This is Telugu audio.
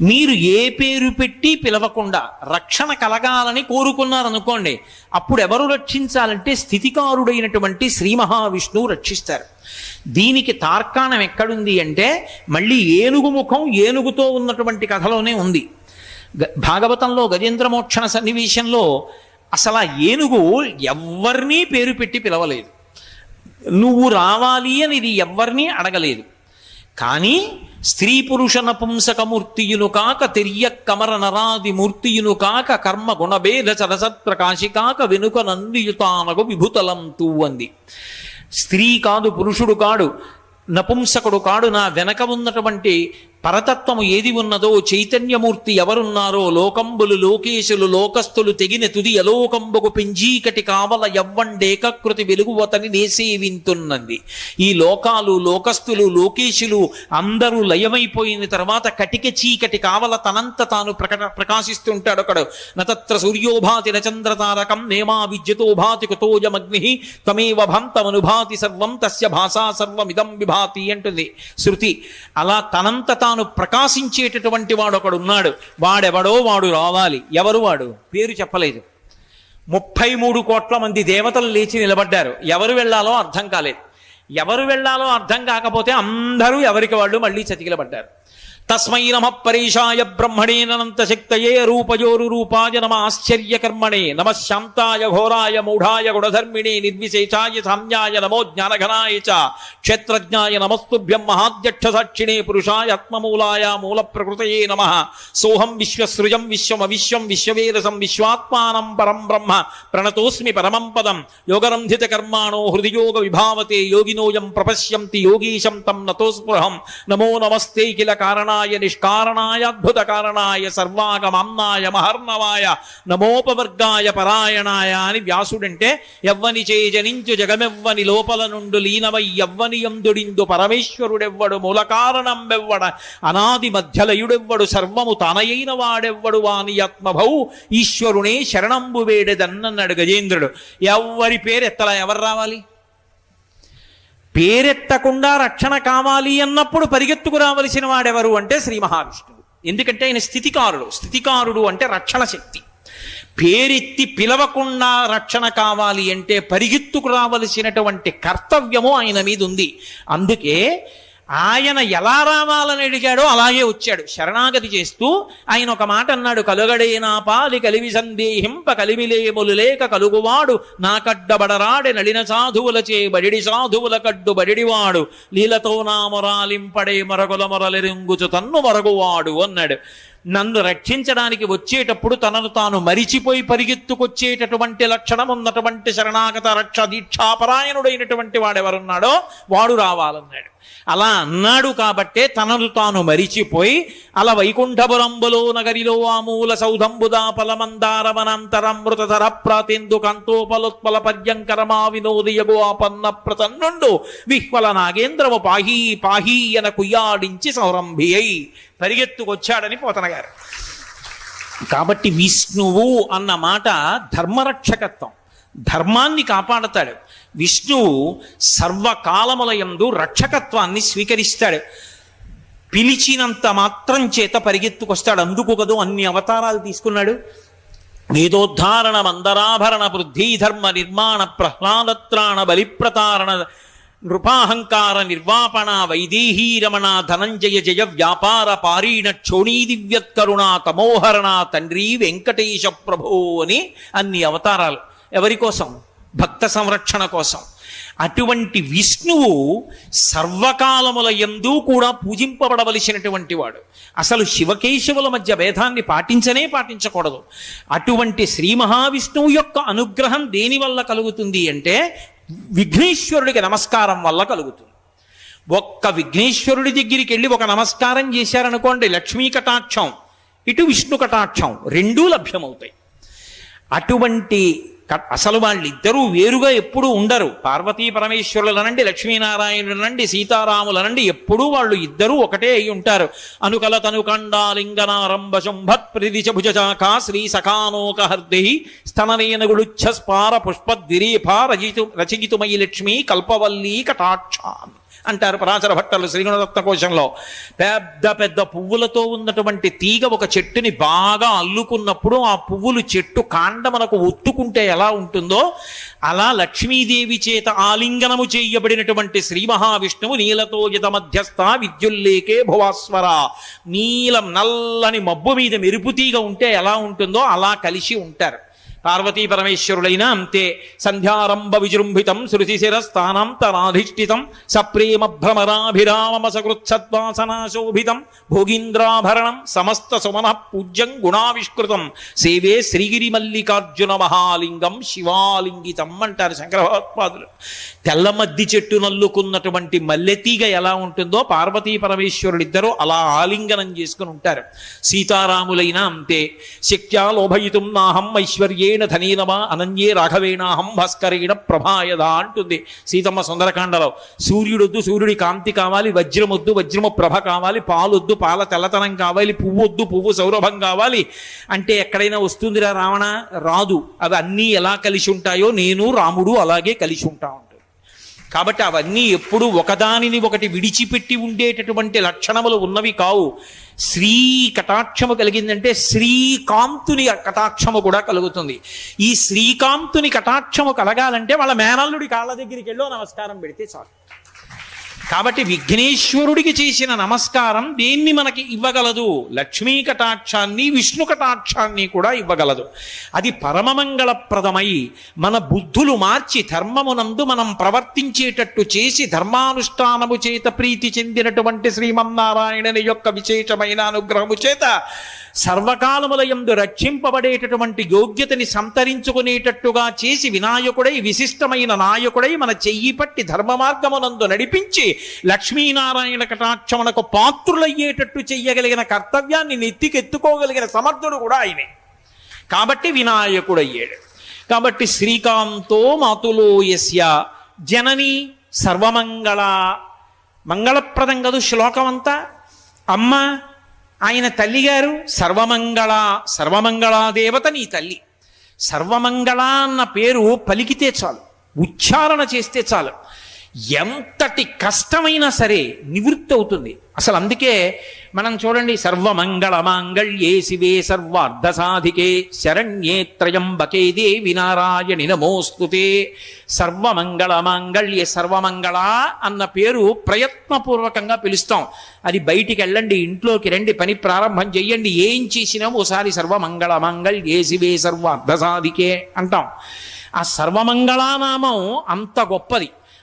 మీరు ఏ పేరు పెట్టి పిలవకుండా రక్షణ కలగాలని కోరుకున్నారనుకోండి అప్పుడు ఎవరు రక్షించాలంటే స్థితికారుడైనటువంటి శ్రీ మహావిష్ణువు రక్షిస్తారు. దీనికి తార్కాణం ఎక్కడుంది అంటే మళ్ళీ ఏనుగు ముఖం ఏనుగుతో ఉన్నటువంటి కథలోనే ఉంది. భాగవతంలో గజేంద్రమోక్షణ సన్నివేశంలో అసలు ఆ ఏనుగు ఎవరినీ పేరు పెట్టి పిలవలేదు. నువ్వు రావాలి అని ఇది ఎవ్వరినీ అడగలేదు. కానీ స్త్రీ పురుష నపుంసకమూర్తియును కాక తెర్య కమర నరాది మూర్తియును కాక కర్మ గుణభేద చరసత్ప్రకాశి కాక వెనుక నందియుతానగు విభుతలంతు అంది స్త్రీ కాదు పురుషుడు కాడు నపుంసకుడు కాడు. నా వెనక ఉన్నటువంటి పరతత్వము ఏది ఉన్నదో చైతన్యమూర్తి ఎవరున్నారో లోకంబులు లోకేశులు లోకస్తులు తెగిన తుది అలోకంబుకు పింజీకటి కావల ఎవ్వండేకృతి వెలుగువతని నేసేవింతున్నది ఈ లోకాలు లోకస్తులు లోకేశులు అందరూ లయమైపోయిన తర్వాత కటిక చీకటి కావల తనంత తాను ప్రకట ప్రకాశిస్తుంటాడు ఒకడు నతత్ర సూర్యోభాతి నచంద్రతారకం నేమా విద్యుతో భాతి కుతోజమగ్ని తమేవ భంతమనుభాతి సర్వం తస్య భాషా సర్వమిదం విభాతి అంటుంది. శృతి అలా తనంత తాను ప్రకాశించేటటువంటి వాడు ఒకడున్నాడు వాడెవడో వాడు రావాలి. ఎవరు వాడు? పేరు చెప్పలేదు. ముప్పై మూడు కోట్ల మంది దేవతలు లేచి నిలబడ్డారు. ఎవరు వెళ్ళాలో అర్థం కాలేదు. ఎవరు వెళ్ళాలో అర్థం కాకపోతే అందరూ ఎవరికి వాళ్ళు మళ్ళీ చతికిలబడ్డారు. తస్మై నమ పరేషాయ బ్రహ్మణే నంత శక్తయే రూపయోరు రూపాయ నమ ఆశ్చర్యకర్మణే నమ శాంతాయ ఘోరాయ మూఢాయ గుణధర్మిణే నిర్విశేషాయ సామ్యాయ నమో జ్ఞానఘనాయ చ క్షేత్రజ్ఞాయ నమస్తుభ్యం మహాధ్యక్ష సాక్షిణే పురుషాయ ఆత్మమూలాయ మూల ప్రకృతయే నమ. సోహం విశ్వసృజం విశ్వమవిశ్వం విశ్వవేదసం విశ్వాత్మానం పరం బ్రహ్మ ప్రణతోస్మి పరమం పదం. యోగరంధిత కర్మాణో హృదియోగ విభావతే యోగినోయం ప్రపశ్యంతి యోగీశం తం నతోస్పృహం. నమో నమస్తే కిల కారణా నిష్కారణాయ అద్భుత కారణాయ సర్వాగమామ్నాయ మహర్ణవాయ నమోపవర్గాయ పరాయణాయ అని వ్యాసుడంటే ఎవ్వని చేజనించు జగమెవ్వని లోపల నుండు లీనమై ఎవ్వని యందుడిందు పరమేశ్వరుడెవ్వడు మూల కారణంబెవ్వడ అనాది మధ్యలయుడెవ్వడు సర్వము తనయైన వాడెవ్వడు వాని ఆత్మభౌ ఈశ్వరునే శరణంబు వేడెదన్నన్నాడు గజేంద్రుడు ఎవ్వరి పేరు ఎత్తలా ఎవరు రావాలి పేరెత్తకుండా రక్షణ కావాలి అన్నప్పుడు పరిగెత్తుకు రావలసిన వాడెవరు అంటే శ్రీ మహావిష్ణువు. ఎందుకంటే ఆయన స్థితికారుడు. స్థితికారుడు అంటే రక్షణ శక్తి. పేరెత్తి పిలవకుండా రక్షణ కావాలి అంటే పరిగెత్తుకు రావలసినటువంటి కర్తవ్యము ఆయన మీద ఉంది అందుకే ఆయన ఎలా రావాలని అడిగాడో అలాగే వచ్చాడు. శరణాగతి చేస్తూ ఆయన ఒక మాట అన్నాడు కలుగడే నా పాలి కలివి సందేహింప కలిమిలేములు లేక కలుగువాడు. నా కడ్డబడరాడే నడిన సాధువులచే బడిడి సాధువుల కడ్డు బడిడివాడు. లీలతో నా మొరాలింపడే మరగుల మొరలిరింగుచు తన్ను మరగువాడు అన్నాడు. నన్ను రక్షించడానికి వచ్చేటప్పుడు తనను తాను మరిచిపోయి పరిగెత్తుకొచ్చేటటువంటి లక్షణం ఉన్నటువంటి శరణాగత రక్ష దీక్షాపరాయణుడైనటువంటి వాడెవరున్నాడో వాడు రావాలన్నాడు. అలా అన్నాడు కాబట్టే తనను తాను మరిచిపోయి అలా వైకుంఠపురంబులో నగరిలో ఆమూల సౌధంబుదా పలమందారవనంతరమృతధర ప్రాతేందు కంతోపలోత్పల పర్యంకరమా వినోదయగు ఆపన్న ప్రతన్నుండు విహ్వల నాగేంద్రము పాహీ పాహీ అన కుయ్యాడించి సౌరంభి అయి పరిగెత్తుకొచ్చాడని పోతనగారు కాబట్టి విష్ణువు అన్న మాట ధర్మరక్షకత్వం. ధర్మాన్ని కాపాడతాడు. విష్ణువు సర్వకాలములయందు రక్షకత్వాన్ని స్వీకరిస్తాడు. పిలిచినంత మాత్రం చేత పరిగెత్తుకొస్తాడు. అందుకు కదో అన్ని అవతారాలు తీసుకున్నాడు. వేదోద్ధారణ మందరాభరణ వృద్ధి ధర్మ నిర్మాణ ప్రహ్లాదత్రాణ బలిప్రతారణ నృపాహంకార నిర్వాపణ వైదేహీరమణ ధనంజయ జయ వ్యాపార పారీణ క్షోణీ దివ్యత్కరుణ తమోహరణ తండ్రి వెంకటేశ ప్రభో అని అన్ని అవతారాలు. ఎవరి కోసం? భక్త సంరక్షణ కోసం. అటువంటి విష్ణువు సర్వకాలముల ఎందు కూడా పూజింపబడవలసినటువంటి వాడు. అసలు శివకేశవుల మధ్య భేదాన్ని పాటించనే పాటించకూడదు. అటువంటి శ్రీ మహావిష్ణువు యొక్క అనుగ్రహం దేనివల్ల కలుగుతుంది అంటే విఘ్నేశ్వరుడికి నమస్కారం వల్ల కలుగుతుంది. ఒక్క విఘ్నేశ్వరుడి దగ్గరికి వెళ్ళి ఒక నమస్కారం చేశారనుకోండి లక్ష్మీ కటాక్షం ఇటు విష్ణు కటాక్షం రెండూ లభ్యమవుతాయి. అటువంటి అసలు వాళ్ళిద్దరూ వేరుగా ఎప్పుడూ ఉండరు. పార్వతీ పరమేశ్వరులనండి లక్ష్మీనారాయణులనండి సీతారాములనండి ఎప్పుడూ వాళ్ళు ఇద్దరూ ఒకటే అయి ఉంటారు. అనుకల తనుకండాలింగనారంభ శుంభత్ప్రదిచ భుజచాక శ్రీ సఖానోక హర్ది స్తననేనగుడుచ్ఛ స్పార పుష్పద్విరీఫ రచితు రచయితుమయి లక్ష్మీ కల్పవల్లీ కటాక్షాన్ అంటారు పరాశర భట్టలు శ్రీగుణదత్త కోశంలో. పెద్ద పెద్ద పువ్వులతో ఉన్నటువంటి తీగ ఒక చెట్టుని బాగా అల్లుకున్నప్పుడు ఆ పువ్వులు చెట్టు కాండమనకు ఒత్తుకుంటే ఎలా ఉంటుందో అలా లక్ష్మీదేవి చేత ఆలింగనము చేయబడినటువంటి శ్రీ మహావిష్ణువు నీలతో యత మధ్యస్థ విద్యుల్లేకే భువాస్వర. నీలం నల్లని మబ్బు మీద మెరుపు తీగ ఉంటే ఎలా ఉంటుందో అలా కలిసి ఉంటారు. పార్వతీ పరమేశ్వరులైన అంతే సంధ్యారంభ విజృంభితం శృతిశిరస్థానాంతరాధిష్ఠితం సప్రేమ భ్రమరాభిరామసకృత్సద్వాసనాశోభితం భోగీంద్రాభరణం సమస్త సుమన పూజ్యం గుణావిష్కృతం సేవే శ్రీగిరి మల్లికార్జున మహాలింగం శివాలింగితం అంటారు శంకర తెల్లమద్ది చెట్టు నల్లుకున్నటువంటి మల్లెతీగ ఎలా ఉంటుందో పార్వతీ పరమేశ్వరుడిద్దరూ అలా ఆలింగనం చేసుకుని ఉంటారు. సీతారాములైన అంతే శక్త్యా లోభయితుం నాహం ఐశ్వర్యేణ ధనీనమా అనన్యే రాఘవేణాహం భాస్కరేణ ప్రభాయద అంటుంది. సీతమ్మ సుందరకాండలో సూర్యుడొద్దు సూర్యుడి కాంతి కావాలి వజ్రమొద్దు వజ్రము ప్రభ కావాలి పాలొద్దు పాల తెల్లతనం కావాలి పువ్వొద్దు పువ్వు సౌరభం కావాలి. అంటే ఎక్కడైనా వస్తుందిరా రావణ? రాదు. అవి అన్నీ ఎలా కలిసి ఉంటాయో నేను రాముడు అలాగే కలిసి ఉంటాను. కాబట్టి అవన్నీ ఎప్పుడు ఒకదానిని ఒకటి విడిచిపెట్టి ఉండేటటువంటి లక్షణములు ఉన్నవి కావు. శ్రీ కటాక్షము కలిగిందంటే శ్రీకాంతుని కటాక్షము కూడా కలుగుతుంది. ఈ శ్రీకాంతుని కటాక్షము కలగాలంటే వాళ్ళ మేనల్లుడి కాళ్ళ దగ్గరికి వెళ్ళో నమస్కారం పెడితే చాలు. కాబట్టి విఘ్నేశ్వరుడికి చేసిన నమస్కారం దేన్ని మనకి ఇవ్వగలదు? లక్ష్మీ కటాక్షాన్ని విష్ణు కటాక్షాన్ని కూడా ఇవ్వగలదు. అది పరమమంగళప్రదమై మన బుద్ధులు మార్చి ధర్మమునందు మనం ప్రవర్తించేటట్టు చేసి ధర్మానుష్ఠానము చేత ప్రీతి చెందినటువంటి శ్రీమన్నారాయణుని యొక్క విశేషమైన అనుగ్రహము చేత సర్వకాలముల యందు రక్షింపబడేటటువంటి యోగ్యతని సంతరించుకునేటట్టుగా చేసి వినాయకుడై విశిష్టమైన నాయకుడై మన చెయ్యి పట్టి ధర్మ మార్గమునందు నడిపించి లక్ష్మీనారాయణ కటాక్షమునకు పాత్రులయ్యేటట్టు చెయ్యగలిగిన కర్తవ్యాన్ని నెత్తికెత్తుకోగలిగిన సమర్థుడు కూడా ఆయనే. కాబట్టి వినాయకుడయ్యాడు. కాబట్టి శ్రీకాంతో మాతులో యస్య జనని సర్వమంగళ. మంగళప్రదం కదు శ్లోకమంతా? అమ్మ ఆయన తల్లిగారు సర్వమంగళ సర్వమంగళాదేవత నీ తల్లి. సర్వమంగళ అన్న పేరు పలికితే చాలు ఉచ్చారణ చేస్తే చాలు. ఎంతటి కష్టమైనా సరే నివృత్తి అవుతుంది అసలు అందుకే మనం చూడండి సర్వమంగళ మాంగళ్యే శివే సర్వార్ధ సాధికే శరణ్యే త్రయంబకే దేవి నారాయణి నమోస్తుతే. సర్వమంగళ మాంగళ్యే సర్వమంగళ అన్న పేరు ప్రయత్నపూర్వకంగా పిలుస్తాం. అది బయటికి వెళ్ళండి ఇంట్లోకి రండి పని ప్రారంభం చెయ్యండి ఏం చేసినా ఓసారి సర్వమంగళ మాంగళ్యే శివే సర్వార్ధ సాధికే అంటాం. ఆ సర్వమంగళానామం అంత గొప్పది.